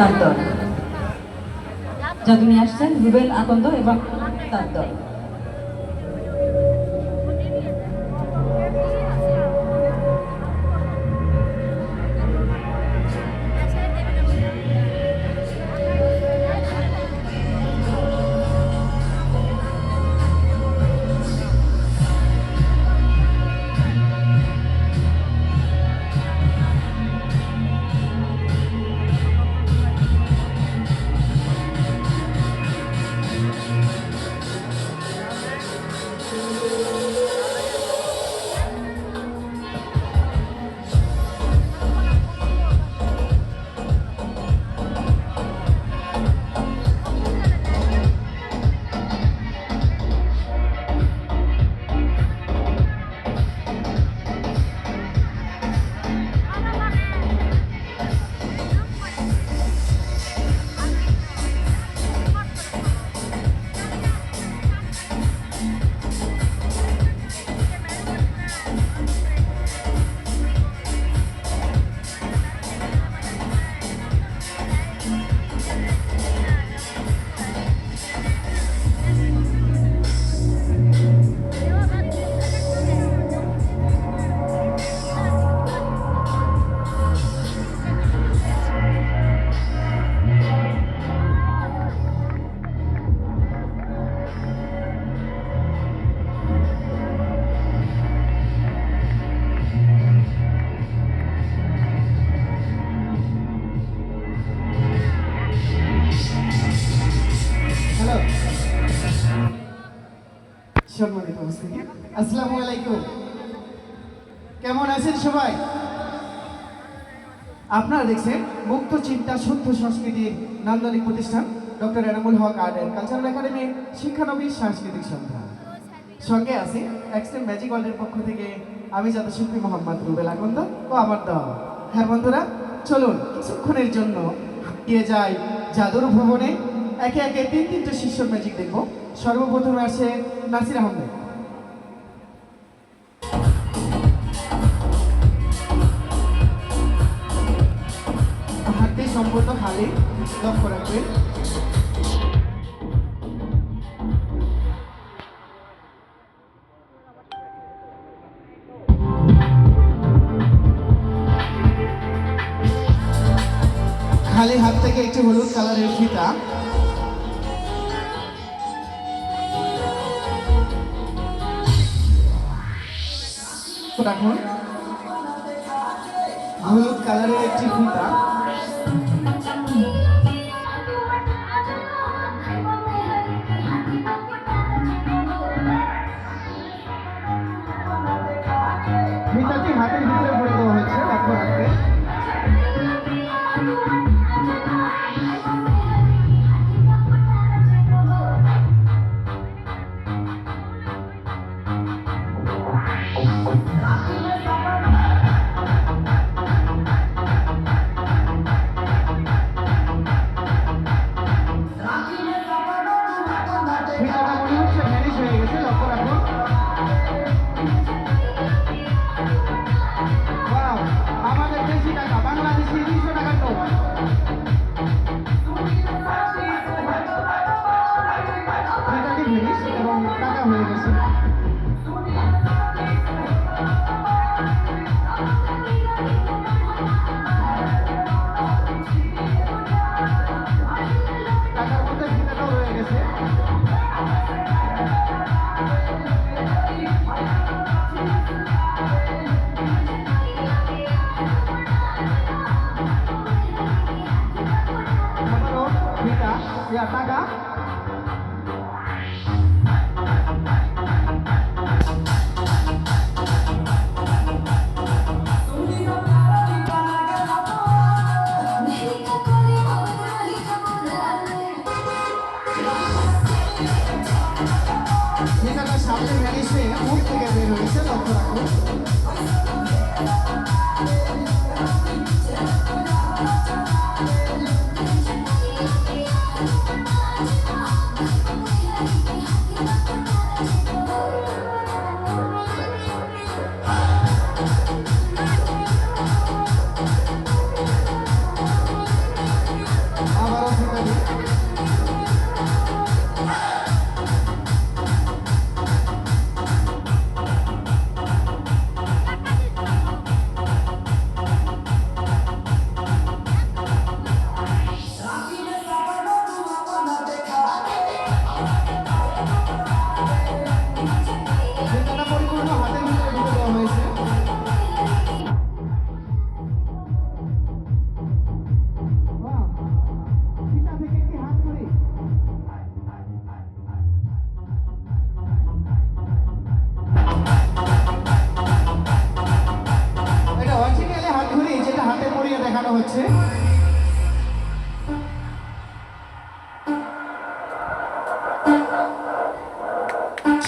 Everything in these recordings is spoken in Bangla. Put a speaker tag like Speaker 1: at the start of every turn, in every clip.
Speaker 1: তার দল। যা আসছেন রুবেল আকন্দ এবং তার দল।
Speaker 2: আলাইকুম। কেমন আছেন সবাই? আপনারা দেখছেন মুক্ত চিন্তা শুদ্ধ সংস্কৃতির নান্দনিক প্রতিষ্ঠান doctor Enamul Haque art and cultural একাডেমির শিক্ষানবিশ সাংস্কৃতিক সন্ধ্যা সঙ্গে আছে এক্সটেন ম্যাজিক ওয়ার্ল্ডের পক্ষ থেকে আমি যাদের শিল্পী মোহাম্মদ রুবেল আকন্দ ও আমার দল হ্যাঁ বন্ধুরা, চলুন কিছুক্ষণের জন্য হাঁটিয়ে যাই জাদুর ভবনে। একে একে তিন তিনটে শিষ্যর ম্যাজিক দেখব। সর্বপ্রথমে আসে নাসির আহমেদ। সম্পূর্ণ খালি লক্ষ্য রাখবেন খালি হাত থেকে একটি হলুদ কালারের ফিতা। রাখুন হলুদ কালারের একটি ফিতা।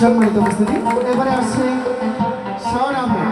Speaker 2: সম্মানিত উপস্থিতি এবারে আসছে শাওন আহমেদ।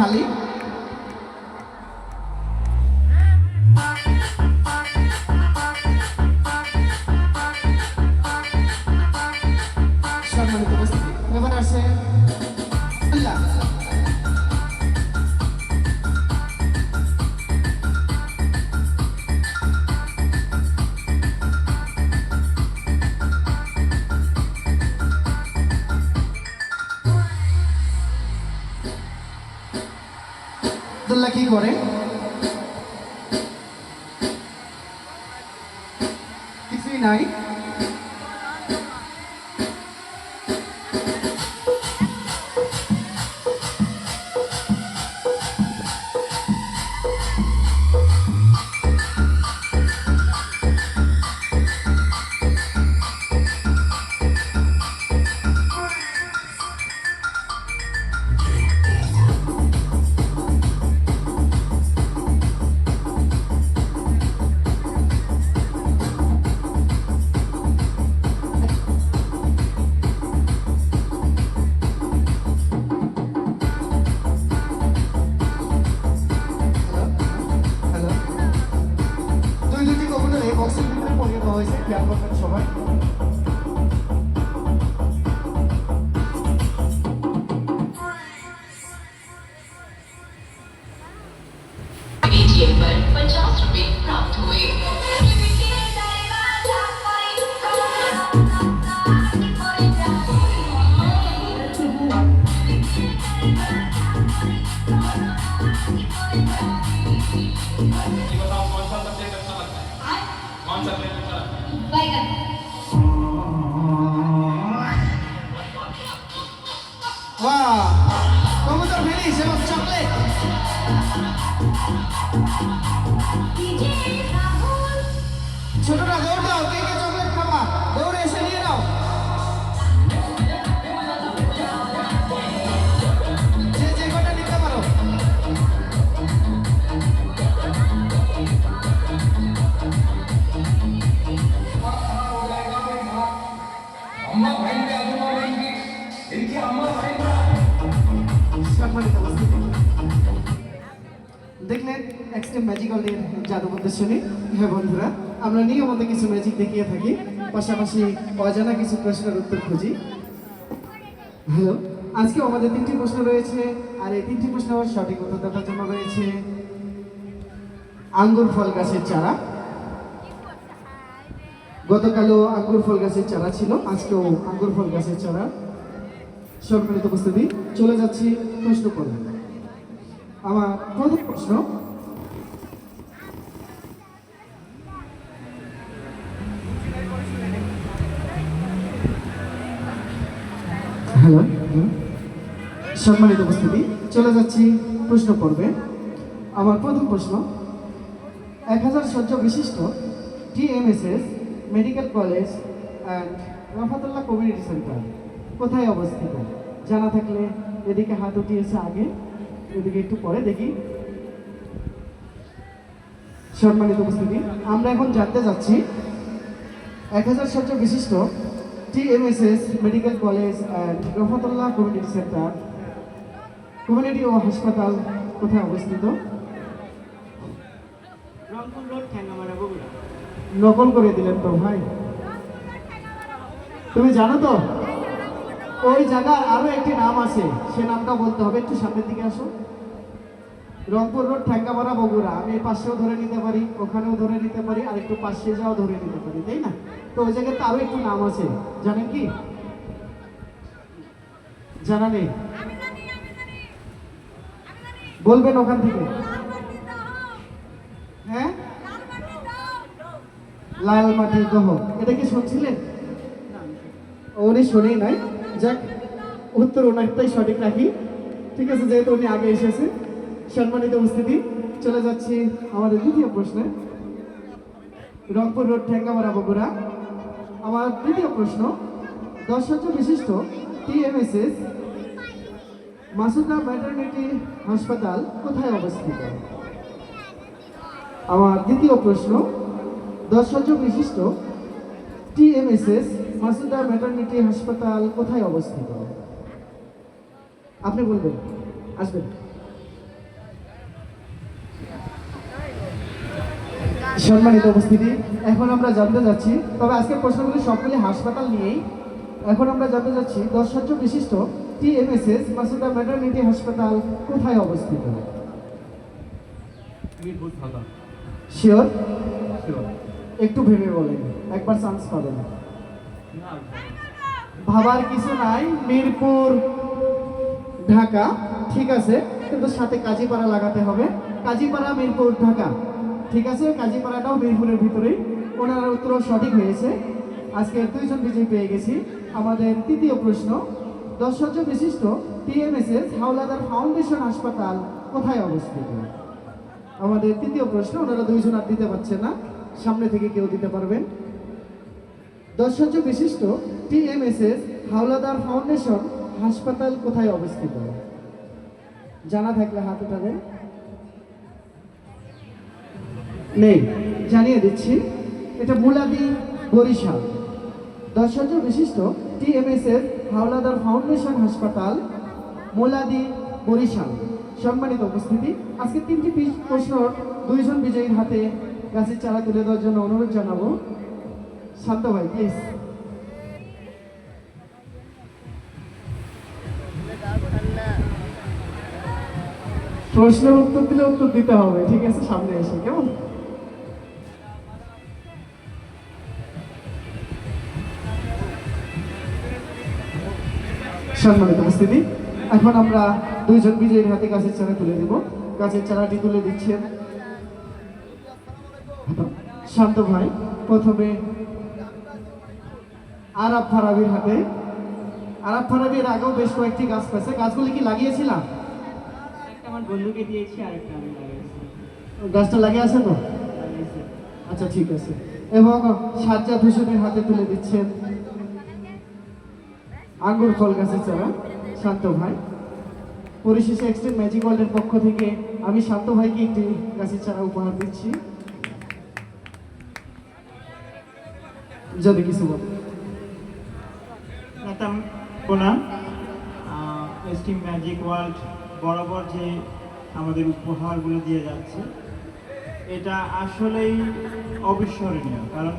Speaker 2: খালি করে খেয়াল করবেন সবাই
Speaker 3: पेटीएम पर पचास रुपए प्राप्त हुए
Speaker 4: ये बताओ कौन सा सब्जेक्ट अच्छा लगता है বাইগান Wow, como tá feliz,
Speaker 2: é uma chocolate. DJ Rahul. ছোটটা দৌড় দাও কে কে দেখলেন এক্সট্রিম ম্যাজিক্যাল এর জাদু প্রদর্শনী হ্যাঁ বন্ধুরা, আমরা নিয়মিত কিছু ম্যাজিক দেখিয়ে থাকি। পাশাপাশি অজানা কিছু প্রশ্নের উত্তর খুঁজি। হ্যালো, আজকেও আমাদের তিনটি প্রশ্ন রয়েছে, আর এই তিনটি প্রশ্ন আমার সঠিক উত্তর দেওয়ার জন্য রয়েছে। আঙ্গুর ফল গাছের চারা। গতকালও আঙ্গুর ফল গাছের চারা ছিল, আজকেও আঙ্গুর ফল গাছের চারা। সম্মানিত উপস্থিতি, চলে যাচ্ছি প্রশ্ন করবে আমার প্রথম প্রশ্ন। হ্যালো সম্মানিত উপস্থিতি, চলে যাচ্ছি প্রশ্ন পর্বে। আমার প্রথম প্রশ্ন, এক হাজার সজ্জ বিশিষ্ট TMSS medical college and Rafatullah community centre কোথায় অবস্থিত? জানা থাকলে এদিকে হাত উঠিয়েছে আগে। এদিকে একটু পরে দেখি। সম্মানিত উপস্থিতি আমরা এখন জানতে যাচ্ছি এক হাজার সজ্জ বিশিষ্ট TMSS medical college and Rafatullah community centre community ও হাসপাতাল কোথায় অবস্থিত? নকল করে দিলেন তো ভাই। তুমি জানো তো? ওই জায়গার আরও একটি নাম আছে, সে নামটা বলতে হবে, একটু সামনের দিকে আসো। রংপুর রোড ঠ্যাঙ্গাপাড়া বগুড়া। আমি এই পাশেও ধরে নিতে পারি, ওখানেও ধরে নিতে পারি, আর একটু পাশে যাও, ধরে নিতে পারি, তাই না? তো ওই জায়গাতে আরও একটু নাম আছে। জানেন কি? জানা নেই? বলবেন ওখান থেকে। হ্যাঁ? লাল মাটির দহ। এটা কি শুনছিলেন? উনি শুনেই নাই। যাক উত্তর ওনারটাই সঠিক রাখি ঠিক আছে, যেহেতু উনি আগে এসেছে, সম্মানিত উপস্থিতি, চলে যাচ্ছি আমাদের দ্বিতীয় প্রশ্নে। রংপুর রোড, ঠেঙ্গামারা, বগুড়া। আমার তৃতীয় প্রশ্ন হাজার বিশিষ্ট টিএমএসএস মাসুদা ম্যাটার্নিটি হাসপাতাল কোথায় অবস্থিত? আমার দ্বিতীয় প্রশ্ন হাজার বিশিষ্ট টিএমএসএস মাসুদা ম্যাটার্নিটি হাসপাতাল কোথায় অবস্থিত? আপনি বলবেন আসবেন। সম্মানিত উপস্থিতি এখন আমরা জানতে যাচ্ছি তবে আজকের প্রশ্নগুলি সবগুলি হাসপাতাল নিয়েই। এখন আমরা জানতে যাচ্ছি দশ হাজার বিশিষ্ট টিএমএসএস মাসুদা ম্যাটার্নিটি হাসপাতাল কোথায় অবস্থিত? শিওর একটু ভেবে বলেন একবার চান্স পাবেন।
Speaker 4: না
Speaker 2: ভাবার কিছু নাই। মিরপুর, ঢাকা, ঠিক আছে। কিন্তু সাথে কাজীপাড়া লাগাতে হবে। কাজীপাড়া, মিরপুর, ঢাকা, ঠিক আছে। কাজীপাড়াটাও মিরপুরের ভিতরেই। ওনার উত্তর সঠিক হয়েছে। আজকে দুইজন বিজয়ী পেয়ে গেছি। আমাদের তৃতীয় প্রশ্ন দশ হাজার বিশিষ্ট টিএমএসএস হাওলাদার ফাউন্ডেশন হাসপাতাল কোথায় অবস্থিত? আমাদের তৃতীয় প্রশ্ন, ওনারা দুইজন আর দিতে পারছে না। সামনে থেকে কেউ দিতে পারবেন। দশ হাজার বিশিষ্ট টিএমএসএস হাওলাদার ফাউন্ডেশন, হাসপাতাল কোথায় অবস্থিত? জানা থাকলে হাত উঠাবেন। নেই, জানিয়ে দিচ্ছি, এটা মুলাদি বরিশাল। দশ হাজার বিশিষ্ট টিএমএসএস হাওলাদার ফাউন্ডেশন, হাসপাতাল, মোলাদি বরিশাল। সম্মানিত উপস্থিতি, আজকে তিনটি প্রশ্ন, দুইজন বিজয়ীর হাতে গাছের চারা তুলে দেওয়ার জন্য অনুরোধ জানাব। শান্ত ভাই প্লিজ প্রশ্নের উত্তর দিলে উত্তর দিতে হবে, ঠিক আছে? সামনে এসে, কেমন? সম্মানিত উপস্থিতি, এখন আমরা দুইজন বিজয়ীর হাতে গাছের চারা তুলে দেব। গাছের চারাটি তুলে দিচ্ছেন। শান্ত ভাই, প্রথমে আরাব ফারাবির হাতে। আরাব ফারাবির আগেও বেশ কয়েকটি গাছ পেয়েছে গাছগুলি কি লাগিয়েছিলাম?
Speaker 5: আমার বন্ধুকে দিয়েছি আর আমি লাগাইছি
Speaker 2: গাছটা লাগিয়ে আছে তো? আচ্ছা ঠিক আছে। এবং সাজ্জাদ হোসেনের হাতে তুলে দিচ্ছেন আঙ্গুর ফল গাছের চারা শান্ত ভাই। পরিশেষে এক্সটেন ম্যাজিক ওয়ার্ল্ডের পক্ষ থেকে আমি শান্ত ভাইকে একটি গাছের চারা উপহার দিচ্ছি। যদি কিছু বল
Speaker 5: নাতাম কোনা এসটি ম্যাজিক ওয়ার্ল্ড বরাবর যে আমাদের উপহারগুলো দিয়ে যাচ্ছে, এটা আসলেই অবিস্মরণীয়। কারণ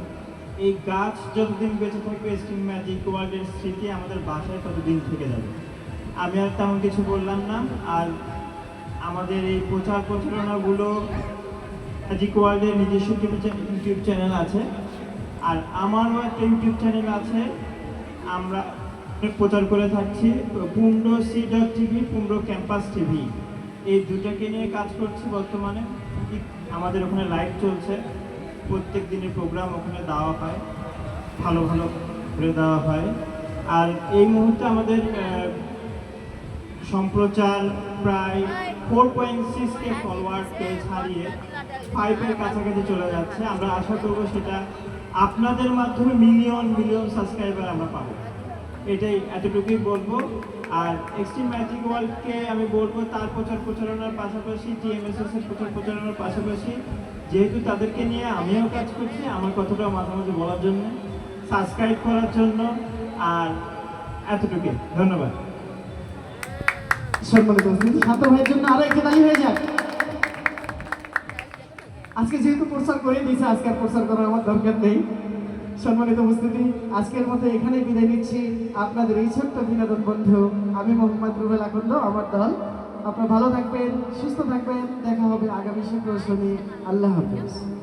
Speaker 5: এই গাছ যতদিন বেঁচে থাকবে এসটি ম্যাজিক ওয়ার্ল্ডের স্মৃতি আমাদের বাসায় ততদিন থেকে যাবে। আমি আর তেমন কিছু বললাম না, আর আমাদের এই প্রচার প্রচারণাগুলো ম্যাজিক ওয়ার্ল্ডের নিজস্ব ইউটিউব চ্যানেল আছে। আর আমারও একটা ইউটিউব চ্যানেল আছে। আমরা প্রচার করে থাকছি Pund C dot TV Pund campus TV. এই দুটাকে নিয়ে কাজ করছি বর্তমানে। আমাদের ওখানে লাইভ চলছে। প্রত্যেক দিনের প্রোগ্রাম ওখানে দেওয়া হয়। ভালো ভালো করে দেওয়া হয়। আর এই মুহূর্তে আমাদের সম্প্রচার প্রায় four point six K follower page হারিয়ে ফাইভের কাছাকাছি চলে যাচ্ছে। আমরা আশা করব সেটা আপনাদের মাধ্যমে মিলিয়ন মিলিয়ন সাবস্ক্রাইবার আমরা পাবো। এটাই এতটুকুই বলব। আর এক্সট্রিম ম্যাজিক ওয়ার্ল্ডকে আমি বলব, তার প্রচার প্রচারণার পাশাপাশি টিএমএসএস এর প্রচার প্রচারণার পাশাপাশি, যেহেতু তাদেরকে নিয়ে আমিও কাজ করছি, আমার কথাটা মাঝে মাঝে বলার জন্য সাবস্ক্রাইব করার জন্য, আর এতটুকুই। ধন্যবাদ।
Speaker 2: জন্য হয়ে আজকে যেহেতু প্রচার করে দিয়েছে, আজকে আর প্রচার করার আমার দরকার নেই। সম্মানিত উপস্থিতি, আজকের মতো এখানে বিদায় নিচ্ছি। আপনাদের এই ছোট্ট বিনোদন বন্ধু আমি মোহাম্মদ রুবেল আকন্দ, আমার দল। আপনারা ভালো থাকবেন, সুস্থ থাকবেন। দেখা হবে আগামী শুক্র শনি। আল্লাহ হাফেজ।